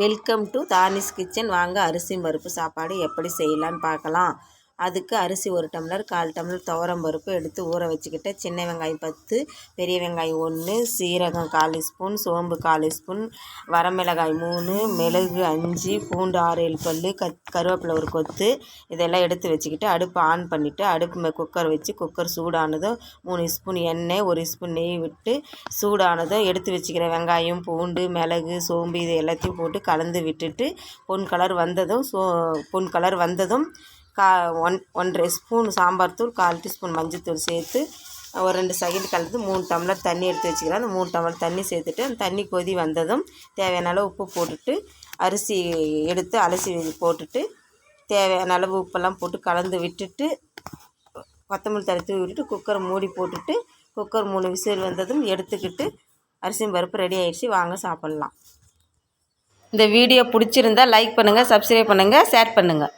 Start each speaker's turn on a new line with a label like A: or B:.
A: Welcome to தானிஸ் kitchen வாங்க அரிசி பருப்பு சாப்பாடு எப்படி செய்யலான்னு பார்க்கலாம். அதுக்கு அரிசி ஒரு டம்ளர் கால் டம்ளர் துவரம் பருப்பு எடுத்து ஊற வச்சுக்கிட்டு சின்ன வெங்காயம் பத்து பெரிய வெங்காயம் ஒன்று சீரகம் கால் ஸ்பூன் சோம்பு கால் ஸ்பூன் வரமிளகாய் மூணு மிளகு அஞ்சு பூண்டு ஆறு ஏழு பல் கத் கருவேப்பிலை ஒரு கொத்து இதெல்லாம் எடுத்து வச்சுக்கிட்டு அடுப்பு ஆன் பண்ணிவிட்டு அடுப்பு குக்கர் வச்சு குக்கர் சூடானதும் மூணு ஸ்பூன் எண்ணெய் ஒரு ஸ்பூன் நெய் விட்டு சூடானதும் எடுத்து வச்சுக்கிற வெங்காயம் பூண்டு மிளகு சோம்பு இது எல்லாத்தையும் போட்டு கலந்து விட்டுட்டு பொன் கலர் வந்ததும் சோ பொன் கலர் வந்ததும் கா ஒன் ஒன்றரை ஸ்பூன் சாம்பார் தூள் கால் டீஸ்பூன் மஞ்சள்தூள் சேர்த்து ஒரு ரெண்டு செகண்ட் கலந்து மூணு டம்ளர் தண்ணி எடுத்து வச்சுக்கிறேன் அந்த மூணு டம்ளர் தண்ணி சேர்த்துட்டு அந்த தண்ணி கொதி வந்ததும் தேவையான அளவு உப்பு போட்டுட்டு அரிசி எடுத்து அலசி போட்டுட்டு தேவையான அளவு உப்பெல்லாம் போட்டு கலந்து விட்டுட்டு கொத்தமல்லி தழை தூவி விட்டுட்டு குக்கரை மூடி போட்டுட்டு குக்கர் மூணு விசில் வந்ததும் எடுத்துக்கிட்டு அரிசியும் பருப்பு ரெடி ஆகிடுச்சு வாங்க சாப்பிட்லாம். இந்த வீடியோ பிடிச்சிருந்தா லைக் பண்ணுங்கள் சப்ஸ்கிரைப் பண்ணுங்கள் ஷேர் பண்ணுங்கள்